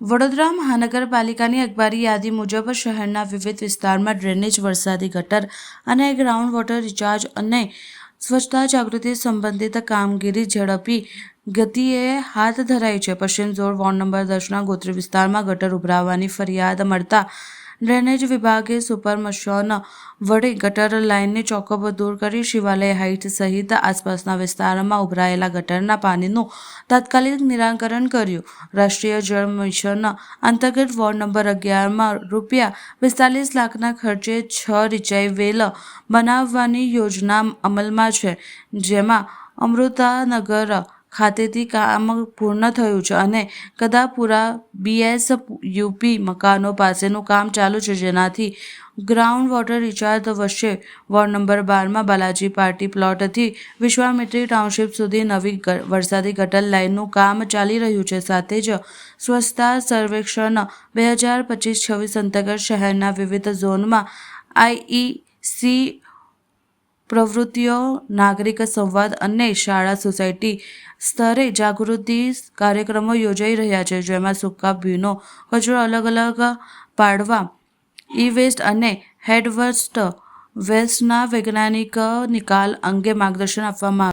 વડોદરા મહાનગરપાલિકાની અખબારી યાદી મુજબ શહેરના વિવિધ વિસ્તારમાં ડ્રેનેજ વરસાદી ગટર અને ગ્રાઉન્ડ વોટર રિચાર્જ અને સ્વચ્છતા જાગૃતિ સંબંધિત કામગીરી ઝડપી ગતિએ હાથ ધરાઈ છે. પશ્ચિમ ઝોન વોર્ડ નંબર દસના ગોત્રી વિસ્તારમાં ગટર ઉભરાવાની ફરિયાદ મળતા ડ્રેનેજ વિભાગે સુપર મશીન વડે ગટર લાઇનને ચોકઅપ દૂર કરી શિવાલય હાઇટ સહિત આસપાસના વિસ્તારમાં ઉભરાયેલા ગટરના પાણીનું તાત્કાલિક નિરાકરણ કર્યું. રાષ્ટ્રીય જળ મિશન અંતર્ગત વોર્ડ નંબર અગિયારમાં રૂપિયા પિસ્તાલીસ લાખના ખર્ચે છ રિચાઈ વેલ બનાવવાની યોજના અમલમાં છે, જેમાં અમૃતાનગર ખાતેથી કામ પૂર્ણ થયું છે અને કદાપુરા બીએસ યુપી મકાનો પાસેનું કામ ચાલુ છે. જેનાથી ગ્રાઉન્ડ વોટર રિચાર્જ વચ્ચે વોર્ડ નંબર બારમાં Balaji party plot Vishwamitri township સુધી નવી વરસાદી ગટર લાઇનનું કામ ચાલી રહ્યું છે. સાથે જ સ્વચ્છતા સર્વેક્ષણ બે હજાર પચીસ છવ્વીસ અંતર્ગત શહેરના વિવિધ ઝોનમાં આઈઈસી પ્રવૃત્તિઓ, નાગરિક સંવાદ અને શાળા સોસાયટી સ્તરે જાગૃતિ કાર્યક્રમો યોજાઈ રહ્યા છે, જેમાં સૂકા ભીનો કચરો અલગ અલગ પાડવા ઈ વેસ્ટ અને હેડવર્સ્ટ વેસ્ટના વૈજ્ઞાનિક નિકાલ અંગે માર્ગદર્શન આપવામાં